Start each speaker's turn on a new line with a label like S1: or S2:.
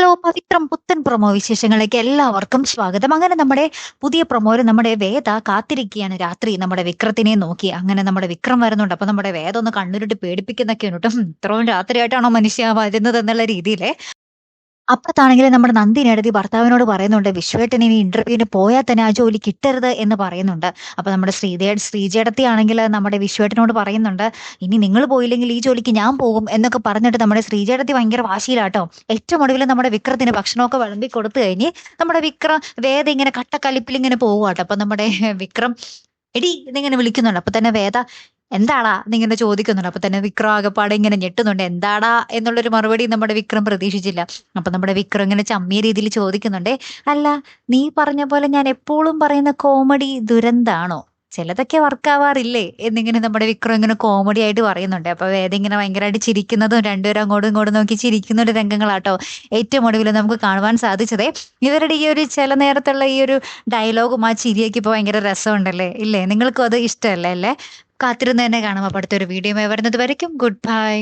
S1: Hello പവിത്രം പുത്തൻ promo വിശേഷങ്ങളിലേക്ക് എല്ലാവർക്കും സ്വാഗതം. അങ്ങനെ നമ്മുടെ പുതിയ പ്രൊമോയിൽ നമ്മുടെ വേദ കാത്തിരിക്കുകയാണ്. രാത്രി നമ്മുടെ വിക്രത്തിനെ നോക്കി. അങ്ങനെ നമ്മുടെ വിക്രം വരുന്നുണ്ട്. അപ്പൊ നമ്മുടെ വേദ ഒന്ന് കണ്ണുരുട്ടി പേടിപ്പിക്കുന്നൊക്കെയാണ് കേട്ടോ. ഇത്രയും രാത്രിയായിട്ടാണോ മനുഷ്യ വരുന്നത് എന്നുള്ള രീതിയിലെ. അപ്പുറത്താണെങ്കിൽ നമ്മുടെ നന്ദി നേടതി ഭർത്താവിനോട് പറയുന്നുണ്ട് വിശ്വേട്ടൻ ഇനി ഇന്റർവ്യൂവിന് പോയാൽ തന്നെ ആ ജോലി കിട്ടരുത് എന്ന് പറയുന്നുണ്ട്. അപ്പൊ നമ്മുടെ ശ്രീദേ ശ്രീജേടത്തി ആണെങ്കിൽ നമ്മുടെ വിശ്വേട്ടനോട് പറയുന്നുണ്ട് ഇനി നിങ്ങൾ പോയില്ലെങ്കിൽ ഈ ജോലിക്ക് ഞാൻ പോകും എന്നൊക്കെ പറഞ്ഞിട്ട് നമ്മുടെ ശ്രീജേടത്തി ഭയങ്കര വാശിയിലാട്ടോ. ഏറ്റവും ഒടുവിൽ നമ്മുടെ വിക്രത്തിന് ഭക്ഷണമൊക്കെ വിളമ്പി കൊടുത്തു കഴിഞ്ഞ് നമ്മുടെ വിക്രം വേദ ഇങ്ങനെ കട്ടക്കലിപ്പിൽ ഇങ്ങനെ പോവുകട്ടോ അപ്പൊ നമ്മുടെ വിക്രം എടി എന്നിങ്ങനെ വിളിക്കുന്നുണ്ട്. അപ്പൊ തന്നെ വേദ എന്താടാ എന്നിങ്ങനെ ചോദിക്കുന്നുണ്ട്? അപ്പൊ തന്നെ വിക്രം ആകെപ്പാടെ ഇങ്ങനെ ഞെട്ടുന്നുണ്ട്. എന്താടാ എന്നുള്ളൊരു മറുപടി നമ്മുടെ വിക്രം പ്രതീക്ഷിച്ചില്ല. അപ്പൊ നമ്മുടെ വിക്രം ഇങ്ങനെ ചമ്മിയ രീതിയിൽ ചോദിക്കുന്നുണ്ടേ. അല്ല നീ പറഞ്ഞ പോലെ ഞാൻ എപ്പോഴും പറയുന്ന കോമഡി ദുരന്താണോ? ചിലതൊക്കെ വർക്കാവാറില്ലേ? എന്നിങ്ങനെ നമ്മുടെ വിക്രം ഇങ്ങനെ കോമഡി ആയിട്ട് പറയുന്നുണ്ട്. അപ്പൊ വേദ ഇങ്ങനെ ഭയങ്കരമായിട്ട് ചിരിക്കുന്നതും രണ്ടുപേരും അങ്ങോട്ടും ഇങ്ങോട്ടും നോക്കി ചിരിക്കുന്ന ഒരു രംഗങ്ങളാട്ടോ ഏറ്റവും ഒടുവിൽ നമുക്ക് കാണുവാൻ സാധിച്ചതേ. ഇവരുടെ ഈ ഒരു ചില നേരത്തുള്ള ഈ ഒരു ഡയലോഗും ആ ചിരിയൊക്കെ ഇപ്പൊ ഭയങ്കര രസമുണ്ടല്ലേ? ഇല്ലേ? നിങ്ങൾക്കും അത് ഇഷ്ടമല്ലേ? അല്ലേ? കാത്തിരുന്ന് തന്നെ കാണാം. അപ്പൊ അടുത്തൊരു വീഡിയോ വരുന്നത് വരയ്ക്കും. Good bye